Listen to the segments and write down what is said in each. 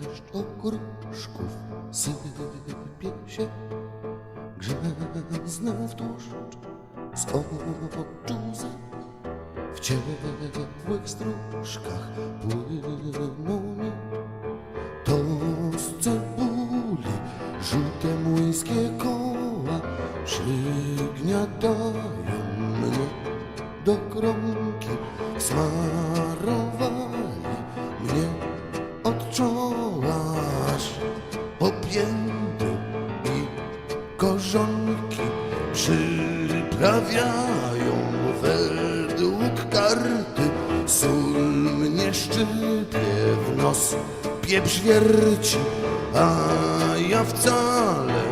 deszcz okruszków sypie się, grzęznę w tłuszcz z oczu. W ciepłych stróżkach płyną mi to z cebuli żółte młyńskie koła przygniatają mnie do kromki. Smarowali mnie od czoła aż korzonki przyprawiają według karty sól mnie szczypie w nos pieprz wierci a ja wcale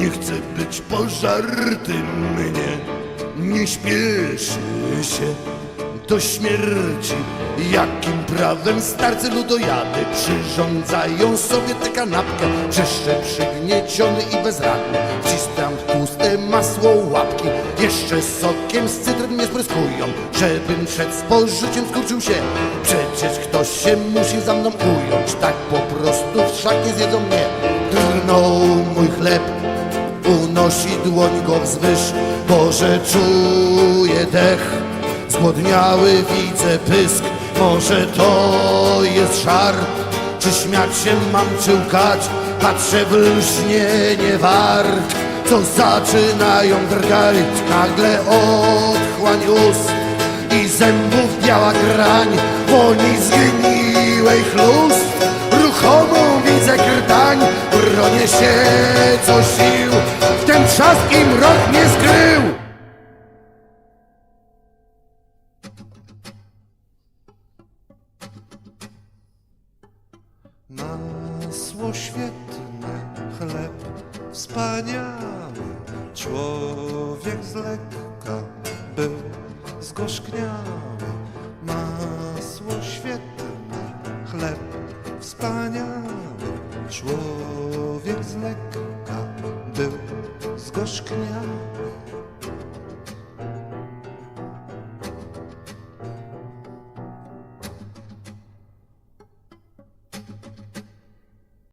nie chcę być pożarty mnie nie śpieszy się do śmierci. Jakim prawem starcy ludojady przyrządzają sobie tę kanapkę? Czyszczę przygnieciony i bezradny, wciskam w tłuste masło łapki. Jeszcze sokiem z cytryn mnie spryskują, żebym przed spożyciem skurczył się. Przecież ktoś się musi za mną ująć, tak po prostu wszak nie zjedzą mnie. Drgnął mój chleb, unosi dłoń go wzwyż Boże czuję dech. Zgłodniały widzę pysk Może to jest żart Czy śmiać się mam czy łkać? Patrzę w lśnienie wart. Co zaczynają drgać? Nagle otchłań ust I zębów biała grań Woni zgniłej chlust. Ruchomą widzę krtań Bronię się co sił trzask i mrok mnie skrył Masło świetne, chleb wspaniały, człowiek z lekka był zgorzkniały. Masło świetne, chleb wspaniały, człowiek z lekka był zgorzkniały.